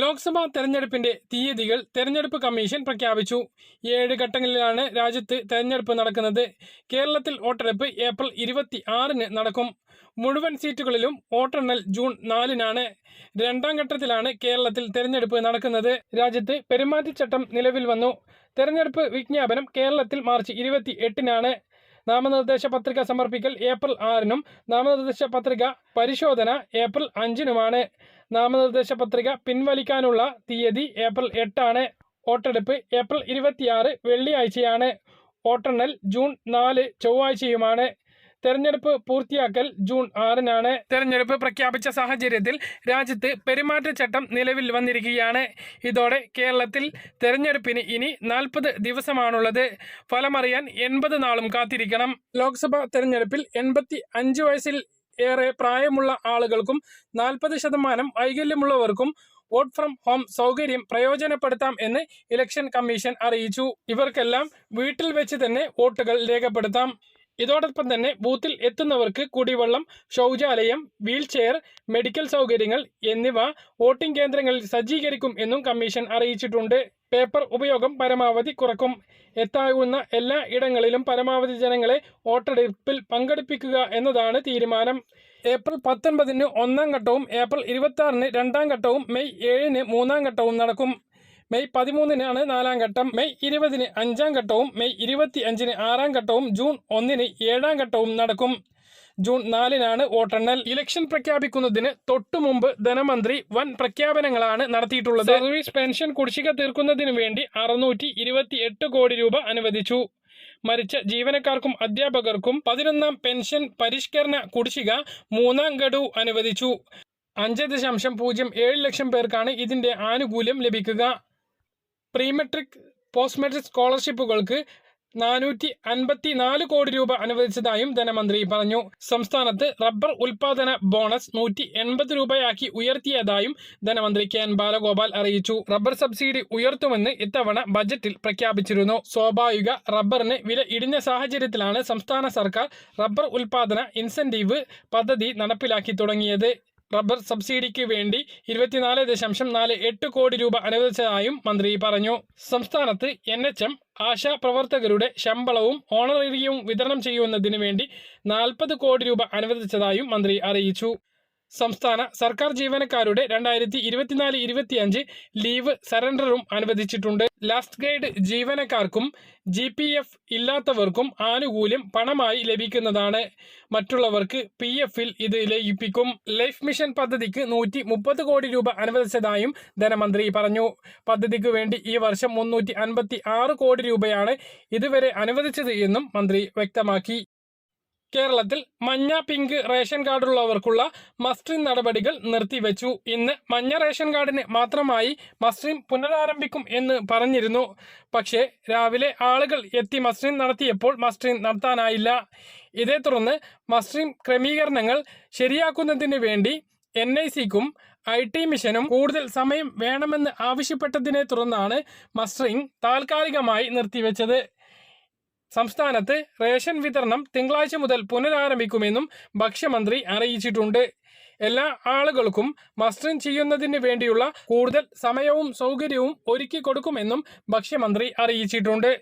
ലോക്സഭാ തെരഞ്ഞെടുപ്പിന്റെ തീയതികൾ തെരഞ്ഞെടുപ്പ് കമ്മീഷൻ പ്രഖ്യാപിച്ചു. ഏഴ് ഘട്ടങ്ങളിലാണ് രാജ്യത്ത് തെരഞ്ഞെടുപ്പ് നടക്കുന്നത്. കേരളത്തിൽ വോട്ടെടുപ്പ് ഏപ്രിൽ ഇരുപത്തി ആറിന് നടക്കും. മുഴുവൻ സീറ്റുകളിലും വോട്ടെണ്ണൽ ജൂൺ നാലിനാണ്. രണ്ടാം ഘട്ടത്തിലാണ് കേരളത്തിൽ തെരഞ്ഞെടുപ്പ് നടക്കുന്നത്. രാജ്യത്ത് പെരുമാറ്റച്ചട്ടം നിലവിൽ വന്നു. തെരഞ്ഞെടുപ്പ് വിജ്ഞാപനം കേരളത്തിൽ മാർച്ച് ഇരുപത്തി എട്ടിനാണ് നാമനിർദ്ദേശ പത്രിക സമർപ്പിക്കൽ ഏപ്രിൽ ആറിനും നാമനിർദ്ദേശ പത്രിക പരിശോധന ഏപ്രിൽ അഞ്ചിനുമാണ്. നാമനിർദ്ദേശ പത്രിക പിൻവലിക്കാനുള്ള തീയതി ഏപ്രിൽ എട്ടാണ്. വോട്ടെടുപ്പ് ഏപ്രിൽ ഇരുപത്തിയാറ് വെള്ളിയാഴ്ചയാണ്. വോട്ടെണ്ണൽ ജൂൺ നാല് ചൊവ്വാഴ്ചയുമാണ്. തെരഞ്ഞെടുപ്പ് പൂർത്തിയാക്കൽ ജൂൺ ആറിനാണ്. തെരഞ്ഞെടുപ്പ് പ്രഖ്യാപിച്ച സാഹചര്യത്തിൽ രാജ്യത്ത് പെരുമാറ്റച്ചട്ടം നിലവിൽ വന്നിരിക്കുകയാണ്. ഇതോടെ കേരളത്തിൽ തെരഞ്ഞെടുപ്പിന് ഇനി നാൽപ്പത് ദിവസമാണുള്ളത്. ഫലമറിയാൻ എൺപത് നാളും കാത്തിരിക്കണം. ലോക്സഭാ തെരഞ്ഞെടുപ്പിൽ എൺപത്തി അഞ്ച് വയസ്സിൽ ഏറെ പ്രായമുള്ള ആളുകൾക്കും നാൽപ്പത് ശതമാനം വൈകല്യമുള്ളവർക്കും വോട്ട് ഫ്രം ഹോം സൗകര്യം പ്രയോജനപ്പെടുത്താം എന്ന് ഇലക്ഷൻ കമ്മീഷൻ അറിയിച്ചു. ഇവർക്കെല്ലാം വീട്ടിൽ വെച്ച് തന്നെ വോട്ടുകൾ രേഖപ്പെടുത്താം. ഇതോടൊപ്പം തന്നെ ബൂത്തിൽ എത്തുന്നവർക്ക് കുടിവെള്ളം ശൗചാലയം വീൽചെയർ മെഡിക്കൽ സൗകര്യങ്ങൾ എന്നിവ വോട്ടിംഗ് കേന്ദ്രങ്ങളിൽ സജ്ജീകരിക്കും എന്നും കമ്മീഷൻ അറിയിച്ചിട്ടുണ്ട്. പേപ്പർ ഉപയോഗം പരമാവധി കുറക്കും. എത്താകുന്ന എല്ലാ ഇടങ്ങളിലും പരമാവധി ജനങ്ങളെ വോട്ടെടുപ്പിൽ പങ്കെടുപ്പിക്കുക എന്നതാണ് തീരുമാനം. ഏപ്രിൽ പത്തൊൻപതിന് ഒന്നാം ഘട്ടവും ഏപ്രിൽ ഇരുപത്തി രണ്ടാം ഘട്ടവും മെയ് ഏഴിന് മൂന്നാം ഘട്ടവും നടക്കും. മെയ് പതിമൂന്നിനാണ് നാലാം ഘട്ടം. മെയ് ഇരുപതിന് അഞ്ചാം ഘട്ടവും മെയ് ഇരുപത്തി അഞ്ചിന് ആറാം ഘട്ടവും ജൂൺ ഒന്നിന് ഏഴാം ഘട്ടവും നടക്കും. ജൂൺ നാലിനാണ് വോട്ടെണ്ണൽ. ഇലക്ഷൻ പ്രഖ്യാപിക്കുന്നതിന് തൊട്ടു മുമ്പ് ധനമന്ത്രി വൻ പ്രഖ്യാപനങ്ങളാണ് നടത്തിയിട്ടുള്ളത്. സർവീസ് പെൻഷൻ കുടിശ്ശിക തീർക്കുന്നതിന് വേണ്ടി അറുന്നൂറ്റി ഇരുപത്തി എട്ട് കോടി രൂപ അനുവദിച്ചു. മരിച്ച ജീവനക്കാർക്കും അധ്യാപകർക്കും പതിനൊന്നാം പെൻഷൻ പരിഷ്കരണ കുടിശ്ശിക മൂന്നാം ഗഡു അനുവദിച്ചു. അഞ്ച് ദശാംശം പൂജ്യം ഏഴ് ലക്ഷം പേർക്കാണ് ഇതിന്റെ ആനുകൂല്യം ലഭിക്കുക. പ്രീമെട്രിക് പോസ്റ്റ് മെട്രിക് സ്കോളർഷിപ്പുകൾക്ക് നാനൂറ്റി അൻപത്തി നാല് കോടി രൂപ അനുവദിച്ചതായും ധനമന്ത്രി പറഞ്ഞു. സംസ്ഥാനത്ത് റബ്ബർ ഉൽപാദന ബോണസ് നൂറ്റി എൺപത് രൂപയാക്കി ഉയർത്തിയതായും ധനമന്ത്രി കെ എൻ ബാലഗോപാൽ അറിയിച്ചു. റബ്ബർ സബ്സിഡി ഉയർത്തുമെന്ന് ഇത്തവണ ബജറ്റിൽ പ്രഖ്യാപിച്ചിരുന്നു. സ്വാഭാവിക റബ്ബറിന് വില ഇടിഞ്ഞ സാഹചര്യത്തിലാണ് സംസ്ഥാന സർക്കാർ റബ്ബർ ഉൽപാദന ഇൻസെന്റീവ് പദ്ധതി നടപ്പിലാക്കി തുടങ്ങിയത്. റബ്ബർ സബ്സിഡിക്ക് വേണ്ടി ഇരുപത്തിനാല് ദശാംശം നാല് എട്ട് കോടി രൂപ അനുവദിച്ചതായും മന്ത്രി പറഞ്ഞു. സംസ്ഥാനത്ത് എൻ എച്ച് എം ആശാ പ്രവർത്തകരുടെ ശമ്പളവും ഓണറേറിയവും വിതരണം ചെയ്യുന്നതിന് വേണ്ടി നാൽപ്പത് കോടി രൂപ അനുവദിച്ചതായും മന്ത്രി അറിയിച്ചു. സംസ്ഥാന സർക്കാർ ജീവനക്കാരുടെ രണ്ടായിരത്തി ഇരുപത്തിനാല് ഇരുപത്തിയഞ്ച് ലീവ് സറണ്ടറും അനുവദിച്ചിട്ടുണ്ട്. ലാസ്റ്റ് ഗ്രേഡ് ജീവനക്കാർക്കും ജി പി എഫ് ഇല്ലാത്തവർക്കും ആനുകൂല്യം പണമായി ലഭിക്കുന്നതാണ്. മറ്റുള്ളവർക്ക് പി എഫിൽ ഇത് ലയിപ്പിക്കും. ലൈഫ് മിഷൻ പദ്ധതിക്ക് നൂറ്റി മുപ്പത് കോടി രൂപ അനുവദിച്ചതായും ധനമന്ത്രി പറഞ്ഞു. പദ്ധതിക്ക് വേണ്ടി ഈ വർഷം മുന്നൂറ്റി അൻപത്തി ആറ് കോടി രൂപയാണ് ഇതുവരെ അനുവദിച്ചത് എന്നും മന്ത്രി വ്യക്തമാക്കി. കേരളത്തിൽ മഞ്ഞ പിങ്ക് റേഷൻ കാർഡുള്ളവർക്കുള്ള മസ്ട്രീം നടപടികൾ നിർത്തിവെച്ചു. ഇന്ന് മഞ്ഞ റേഷൻ കാർഡിന് മാത്രമായി മസ്ട്രീം പുനരാരംഭിക്കും എന്ന് പറഞ്ഞിരുന്നു. പക്ഷേ രാവിലെ ആളുകൾ എത്തി മസ്ട്രീം നടത്തിയപ്പോൾ മസ്ട്രീം നടത്താനായില്ല. ഇതേ തുടർന്ന് മസ്ട്രീം ക്രമീകരണങ്ങൾ ശരിയാക്കുന്നതിന് വേണ്ടി എൻ ഐ സിക്കും ഐ ടി മിഷനും കൂടുതൽ സമയം വേണമെന്ന് ആവശ്യപ്പെട്ടതിനെ തുടർന്നാണ് മസ്ട്രിംഗ് താൽക്കാലികമായി നിർത്തിവെച്ചത്. സംസ്ഥാനത്ത് റേഷൻ വിതരണം തിങ്കളാഴ്ച മുതൽ പുനരാരംഭിക്കുമെന്നും ഭക്ഷ്യമന്ത്രി അറിയിച്ചിട്ടുണ്ട്. എല്ലാ ആളുകൾക്കും മസ്റ്ററിംഗ് ചെയ്യുന്നതിന് വേണ്ടിയുള്ള കൂടുതൽ സമയവും സൗകര്യവും ഒരുക്കി കൊടുക്കുമെന്നും ഭക്ഷ്യമന്ത്രി അറിയിച്ചിട്ടുണ്ട്.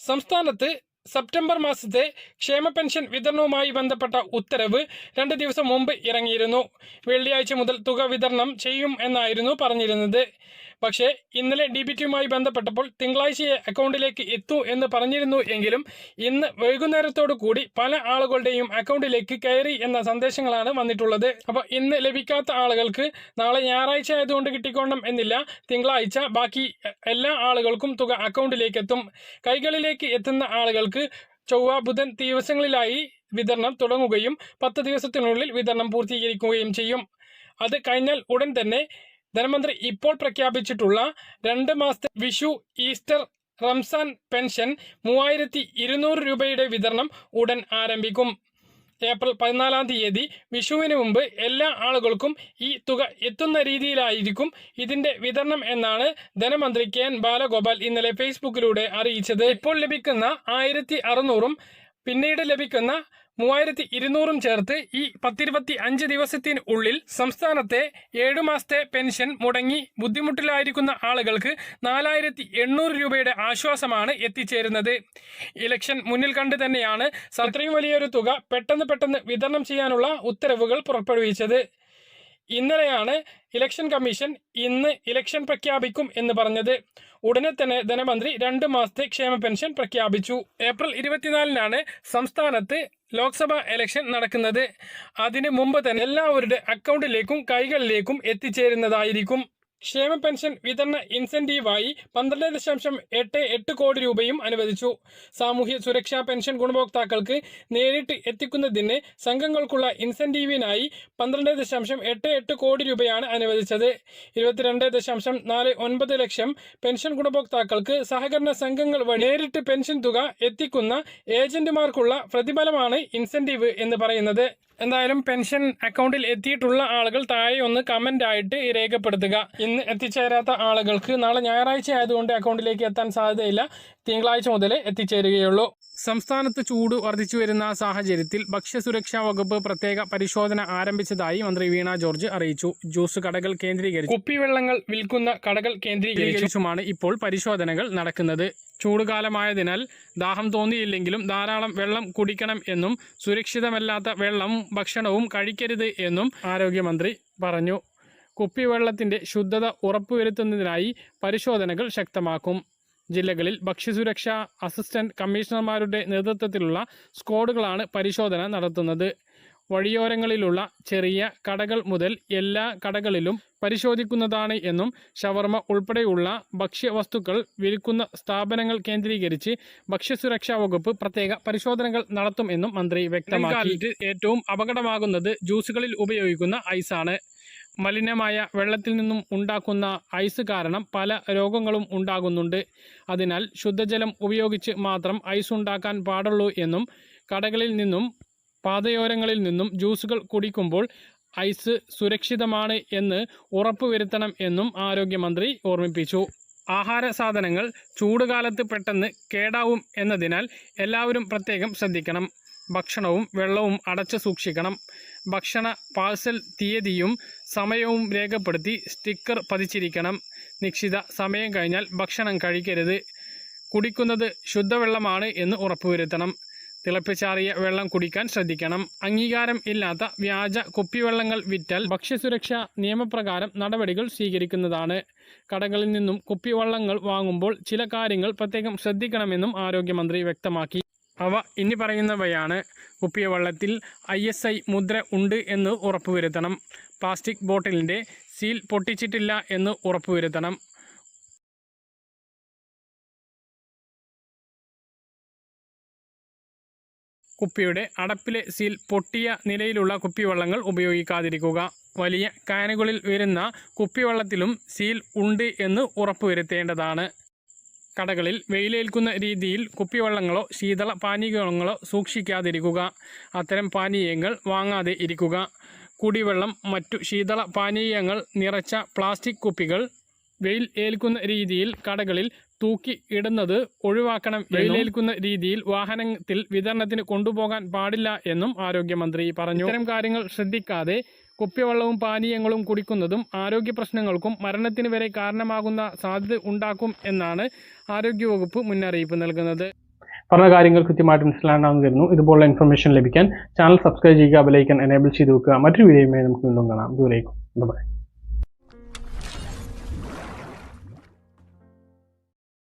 സംസ്ഥാനത്ത് സെപ്റ്റംബർ മാസത്തെ ക്ഷേമ പെൻഷൻ വിതരണവുമായി ബന്ധപ്പെട്ട ഉത്തരവ് രണ്ട് ദിവസം മുമ്പ് ഇറങ്ങിയിരുന്നു. വെള്ളിയാഴ്ച മുതൽ തുക വിതരണം ചെയ്യും എന്നായിരുന്നു പറഞ്ഞിരുന്നത്. പക്ഷേ ഇന്നലെ ഡി ബി ടിയുമായി ബന്ധപ്പെട്ടപ്പോൾ തിങ്കളാഴ്ചയെ അക്കൗണ്ടിലേക്ക് എത്തൂ എന്ന് പറഞ്ഞിരുന്നു എങ്കിലും ഇന്ന് വൈകുന്നേരത്തോടു കൂടി പല ആളുകളുടെയും അക്കൗണ്ടിലേക്ക് കയറി എന്ന സന്ദേശങ്ങളാണ് വന്നിട്ടുള്ളത്. അപ്പോൾ ഇന്ന് ലഭിക്കാത്ത ആളുകൾക്ക് നാളെ ഞായറാഴ്ച ആയതുകൊണ്ട് കിട്ടിക്കോണം എന്നില്ല. തിങ്കളാഴ്ച ബാക്കി എല്ലാ ആളുകൾക്കും തുക അക്കൗണ്ടിലേക്ക് എത്തും കൈകളിലേക്ക് എത്തുന്ന ആളുകൾക്ക് ചൊവ്വ ബുധൻ ദിവസങ്ങളിലായി വിതരണം തുടങ്ങുകയും പത്ത് ദിവസത്തിനുള്ളിൽ വിതരണം പൂർത്തീകരിക്കുകയും ചെയ്യും. അത് കഴിഞ്ഞാൽ ഉടൻ തന്നെ ധനമന്ത്രി ഇപ്പോൾ പ്രഖ്യാപിച്ചിട്ടുള്ള രണ്ട് മാസത്തെ വിഷു ഈസ്റ്റർ റംസാൻ പെൻഷൻ മൂവായിരത്തി ഇരുന്നൂറ് രൂപയുടെ വിതരണം ഉടൻ ആരംഭിക്കും. ഏപ്രിൽ പതിനാലാം തീയതി വിഷുവിന് മുമ്പ് എല്ലാ ആളുകൾക്കും ഈ തുക എത്തുന്ന രീതിയിലായിരിക്കും ഇതിന്റെ വിതരണം എന്നാണ് ധനമന്ത്രി കെ എൻ ബാലഗോപാൽ ഇന്നലെ ഫേസ്ബുക്കിലൂടെ അറിയിച്ചത്. ഇപ്പോൾ ലഭിക്കുന്ന ആയിരത്തി അറുന്നൂറും പിന്നീട് ലഭിക്കുന്ന മൂവായിരത്തി ഇരുന്നൂറും ചേർത്ത് ഈ പത്തിരുപത്തി അഞ്ച് ദിവസത്തിനുള്ളിൽ സംസ്ഥാനത്തെ ഏഴു മാസത്തെ പെൻഷൻ മുടങ്ങി ബുദ്ധിമുട്ടിലായിരിക്കുന്ന ആളുകൾക്ക് നാലായിരത്തി എണ്ണൂറ് രൂപയുടെ ആശ്വാസമാണ് എത്തിച്ചേരുന്നത്. ഇലക്ഷൻ മുന്നിൽ കണ്ട് തന്നെയാണ് അത്രയും വലിയൊരു തുക പെട്ടെന്ന് പെട്ടെന്ന് വിതരണം ചെയ്യാനുള്ള ഉത്തരവുകൾ പുറപ്പെടുവിച്ചത്. ഇന്നലെയാണ് ഇലക്ഷൻ കമ്മീഷൻ ഇന്ന് ഇലക്ഷൻ പ്രഖ്യാപിക്കും എന്ന് പറഞ്ഞത്. ഉടനെ തന്നെ ധനമന്ത്രി രണ്ട് മാസത്തെ ക്ഷേമ പെൻഷൻ പ്രഖ്യാപിച്ചു. ഏപ്രിൽ ഇരുപത്തിനാലിനാണ് സംസ്ഥാനത്ത് ലോക്സഭാ ഇലക്ഷൻ നടക്കുന്നത്. അതിന് മുമ്പ് തന്നെ എല്ലാവരുടെ അക്കൗണ്ടിലേക്കും കൈകളിലേക്കും എത്തിച്ചേരുന്നതായിരിക്കും. ക്ഷേമ പെൻഷൻ വിതരണ ഇൻസെന്റീവായി പന്ത്രണ്ട് ദശാംശം എട്ട് എട്ട് കോടി രൂപയും അനുവദിച്ചു. സാമൂഹ്യ സുരക്ഷാ പെൻഷൻ ഗുണഭോക്താക്കൾക്ക് നേരിട്ട് എത്തിക്കുന്നതിന് സംഘങ്ങൾക്കുള്ള ഇൻസെന്റീവിനായി പന്ത്രണ്ട് ദശാംശം എട്ട് എട്ട് കോടി രൂപയാണ് അനുവദിച്ചത്. ഇരുപത്തിരണ്ട് ദശാംശം നാല് ഒൻപത് ലക്ഷം പെൻഷൻ ഗുണഭോക്താക്കൾക്ക് സഹകരണ സംഘങ്ങൾ വഴി നേരിട്ട് പെൻഷൻ തുക എത്തിക്കുന്ന ഏജന്റുമാർക്കുള്ള പ്രതിഫലമാണ് ഇൻസെന്റീവ് എന്ന് പറയുന്നത്. എന്തായാലും പെൻഷൻ അക്കൗണ്ടിൽ എത്തിയിട്ടുള്ള ആളുകൾ താഴെ ഒന്ന് കമന്റ് ആയിട്ട് രേഖപ്പെടുത്തുക. ഇന്ന് എത്തിച്ചേരാത്ത ആളുകൾക്ക് നാളെ ഞായറാഴ്ച ആയതുകൊണ്ട് അക്കൗണ്ടിലേക്ക് എത്താൻ സാധ്യതയില്ല. തിങ്കളാഴ്ച മുതലേ എത്തിച്ചേരുകയുള്ളൂ. സംസ്ഥാനത്ത് ചൂട് വർദ്ധിച്ചു വരുന്ന സാഹചര്യത്തിൽ ഭക്ഷ്യസുരക്ഷാ വകുപ്പ് പ്രത്യേക പരിശോധന ആരംഭിച്ചതായി മന്ത്രി വീണ ജോർജ് അറിയിച്ചു. ജ്യൂസ് കടകൾ കേന്ദ്രീകരിച്ച്. കുപ്പിവെള്ളങ്ങൾ വിൽക്കുന്ന കടകൾ കേന്ദ്രീകരിച്ചുമാണ് ഇപ്പോൾ പരിശോധനകൾ നടക്കുന്നത്. ചൂടുകാലമായതിനാൽ ദാഹം തോന്നിയില്ലെങ്കിലും ധാരാളം വെള്ളം കുടിക്കണം എന്നും സുരക്ഷിതമല്ലാത്ത വെള്ളവും ഭക്ഷണവും കഴിക്കരുത് എന്നും ആരോഗ്യമന്ത്രി പറഞ്ഞു. കുപ്പിവെള്ളത്തിന്റെ ശുദ്ധത ഉറപ്പുവരുത്തുന്നതിനായി പരിശോധനകൾ ശക്തമാക്കും. ജില്ലകളിൽ ഭക്ഷ്യസുരക്ഷാ അസിസ്റ്റന്റ് കമ്മീഷണർമാരുടെ നേതൃത്വത്തിലുള്ള സ്ക്വാഡുകളാണ് പരിശോധന നടത്തുന്നത്. വഴിയോരങ്ങളിലുള്ള ചെറിയ കടകൾ മുതൽ എല്ലാ കടകളിലും പരിശോധിക്കുന്നതാണ് എന്നും ഷവർമ ഉൾപ്പെടെയുള്ള ഭക്ഷ്യവസ്തുക്കൾ വിൽക്കുന്ന സ്ഥാപനങ്ങൾ കേന്ദ്രീകരിച്ച് ഭക്ഷ്യസുരക്ഷാ വകുപ്പ് പ്രത്യേക പരിശോധനകൾ നടത്തും എന്നും മന്ത്രി വ്യക്തമാക്കി. ഏറ്റവും അപകടമാകുന്നത് ജ്യൂസുകളിൽ ഉപയോഗിക്കുന്ന ഐസാണ്. മലിനമായ വെള്ളത്തിൽ നിന്നും ഉണ്ടാക്കുന്ന ഐസ് കാരണം പല രോഗങ്ങളും ഉണ്ടാകുന്നുണ്ട്. അതിനാൽ ശുദ്ധജലം ഉപയോഗിച്ച് മാത്രം ഐസ് ഉണ്ടാക്കാൻ പാടുള്ളൂ എന്നും കടകളിൽ നിന്നും പാതയോരങ്ങളിൽ നിന്നും ജ്യൂസുകൾ കുടിക്കുമ്പോൾ ഐസ് സുരക്ഷിതമാണ് എന്ന് ഉറപ്പുവരുത്തണം എന്നും ആരോഗ്യമന്ത്രി ഓർമ്മിപ്പിച്ചു. ആഹാര സാധനങ്ങൾ ചൂടുകാലത്ത് പെട്ടെന്ന് കേടാവും എന്നതിനാൽ എല്ലാവരും പ്രത്യേകം ശ്രദ്ധിക്കണം. ഭക്ഷണവും വെള്ളവും അടച്ചു സൂക്ഷിക്കണം. ഭക്ഷണ പാഴ്സൽ തീയതിയും സമയവും രേഖപ്പെടുത്തി സ്റ്റിക്കർ പതിച്ചിരിക്കണം. നിശ്ചിത സമയം കഴിഞ്ഞാൽ ഭക്ഷണം കഴിക്കരുത്. കുടിക്കുന്നത് ശുദ്ധവെള്ളമാണ് എന്ന് ഉറപ്പുവരുത്തണം. തിളപ്പിച്ചാറിയ വെള്ളം കുടിക്കാൻ ശ്രദ്ധിക്കണം. അംഗീകാരം ഇല്ലാത്ത വ്യാജ കുപ്പിവെള്ളങ്ങൾ വിറ്റാൽ ഭക്ഷ്യസുരക്ഷാ നിയമപ്രകാരം നടപടികൾ സ്വീകരിക്കുന്നതാണ്. കടകളിൽ നിന്നും കുപ്പിവെള്ളങ്ങൾ വാങ്ങുമ്പോൾ ചില കാര്യങ്ങൾ പ്രത്യേകം ശ്രദ്ധിക്കണമെന്നും ആരോഗ്യമന്ത്രി വ്യക്തമാക്കി. അവ ഇനി പറയുന്നവയാണ് കുപ്പിവെള്ളത്തിൽ ഐ എസ് ഐ മുദ്ര ഉണ്ട് എന്ന് ഉറപ്പുവരുത്തണം. പ്ലാസ്റ്റിക് ബോട്ടിലിന്റെ സീൽ പൊട്ടിച്ചിട്ടില്ല എന്ന് ഉറപ്പുവരുത്തണം. കുപ്പിയുടെ അടപ്പിലെ സീൽ പൊട്ടിയ നിലയിലുള്ള കുപ്പിവെള്ളങ്ങൾ ഉപയോഗിക്കാതിരിക്കുക. വലിയ കാനുകളിൽ വരുന്ന കുപ്പിവെള്ളത്തിലും സീൽ ഉണ്ട് എന്ന് ഉറപ്പുവരുത്തേണ്ടതാണ്. കടകളിൽ വെയിലേൽക്കുന്ന രീതിയിൽ കുപ്പിവെള്ളങ്ങളോ ശീതള പാനീയങ്ങളോ സൂക്ഷിക്കാതിരിക്കുക. അത്തരം പാനീയങ്ങൾ വാങ്ങാതെ ഇരിക്കുക. കുടിവെള്ളം മറ്റു ശീതള പാനീയങ്ങൾ നിറച്ച പ്ലാസ്റ്റിക് കുപ്പികൾ വെയിൽ ഏൽക്കുന്ന രീതിയിൽ കടകളിൽ തൂക്കി ഇടുന്നത് ഒഴിവാക്കണം. വെയിലേൽക്കുന്ന രീതിയിൽ വാഹനത്തിൽ വിതരണത്തിന് കൊണ്ടുപോകാൻ പാടില്ല എന്നും ആരോഗ്യമന്ത്രി പറഞ്ഞു. ഇത്തരം കാര്യങ്ങൾ ശ്രദ്ധിക്കാതെ കുപ്പിവെള്ളവും പാനീയങ്ങളും കുടിക്കുന്നതും ആരോഗ്യ പ്രശ്നങ്ങൾക്കും മരണത്തിന് വരെ കാരണമാകുന്ന സാധ്യത ഉണ്ടാക്കും എന്നാണ് ആരോഗ്യവകുപ്പ് മുന്നറിയിപ്പ് നൽകുന്നത്. പറഞ്ഞ കാര്യങ്ങൾ കൃത്യമായിട്ട് മനസ്സിലാണെന്ന് കരുതുന്നു. ഇതുപോലുള്ള ഇൻഫർമേഷൻ ലഭിക്കാൻ ചാനൽ സബ്സ്ക്രൈബ് ചെയ്യുക ബെലൈക്കൻ എനേബിൾ ചെയ്ത് വെക്കുക. മറ്റൊരു വീഡിയോയുമായി നമുക്ക് വീണ്ടും കാണാം. ദൂരേക്കും ബൈ